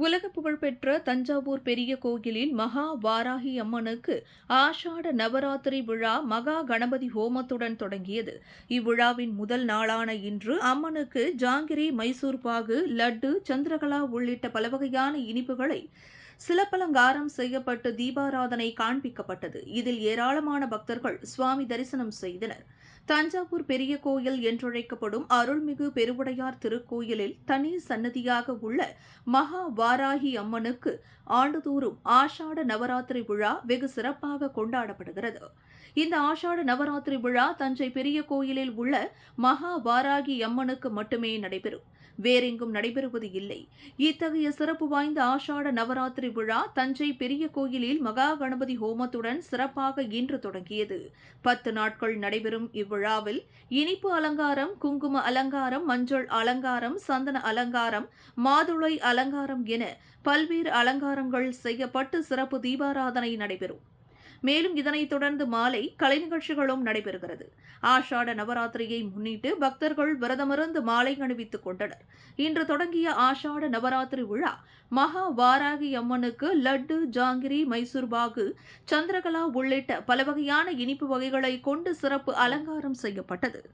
உலக புகழ்பெற்ற தஞ்சாவூர் பெரிய கோயிலில் மகா வாராகி அம்மனுக்கு ஆஷாட நவராத்திரி விழா மகா கணபதி ஹோமத்துடன் தொடங்கியது. இவ்விழாவின் முதல் நாளான இன்று அம்மனுக்கு ஜாங்கிரி மைசூர் பாகு லட்டு சந்திரகலா உள்ளிட்ட பல வகையான இனிப்புகளை சிலப்பலங்காரம் செய்யப்பட்டு தீபாராதனை காண்பிக்கப்பட்டது. இதில் ஏராளமான பக்தர்கள் சுவாமி தரிசனம் செய்தனர். தஞ்சாவூர் பெரிய கோயில் என்றழைக்கப்படும் அருள்மிகு பெருவுடையார் திருக்கோயிலில் தனி சன்னதியாக உள்ள மகா வாராகி அம்மனுக்கு ஆண்டுதோறும் ஆஷாட நவராத்திரி விழா வெகு சிறப்பாக கொண்டாடப்படுகிறது. இந்த ஆஷாட நவராத்திரி விழா தஞ்சை பெரிய கோயிலில் உள்ள மகா வாராகி அம்மனுக்கு மட்டுமே நடைபெறும். வேறெங்கும் நடைபெறுவது இல்லை. இத்தகைய சிறப்பு வாய்ந்த ஆஷாட நவராத்திரி விழா தஞ்சை பெரிய கோயிலில் மகா கணபதி ஹோமத்துடன் சிறப்பாக இன்று தொடங்கியது. பத்து நாட்கள் நடைபெறும் இவ்விழாவில் இனிப்பு அலங்காரம் குங்கும அலங்காரம் மஞ்சள் அலங்காரம் சந்தன அலங்காரம் மாதுளை அலங்காரம் என பல்வேறு அலங்காரங்கள் செய்யப்பட்டு சிறப்பு தீபாராதனை நடைபெறும். மேலும் இதனைத் தொடர்ந்து மாலை கலை நிகழ்ச்சிகளும் நடைபெறுகிறது. ஆஷாட நவராத்திரியை முன்னிட்டு பக்தர்கள் விரதமிருந்து மாலை அணிவித்துக் கொண்டனர். இன்று தொடங்கிய ஆஷாட நவராத்திரி விழா மகா வாராகி அம்மனுக்கு லட்டு ஜாங்கிரி மைசூர் பாகு சந்திரகலா உள்ளிட்ட பல வகையான இனிப்பு வகைகளை கொண்டு சிறப்பு அலங்காரம் செய்யப்பட்டது.